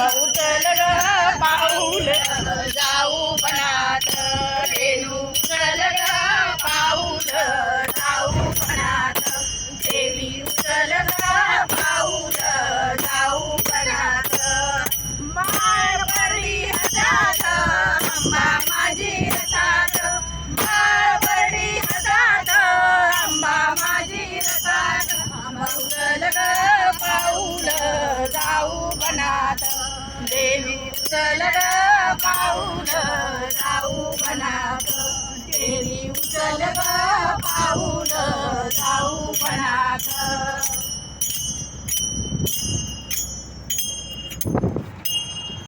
उचल पाऊल जाऊ बनात रेणू उचल पाऊल जाऊ बनात देवी उचल पाऊल जाऊ बनात माळ पडली हातात आंबा माझी रतात माळ पडली हातात आंबा माझी रतात पाऊल जाऊ बनात उचल ग पाऊल जाऊ बनात देवी उचल ग पाऊल जाऊ बनात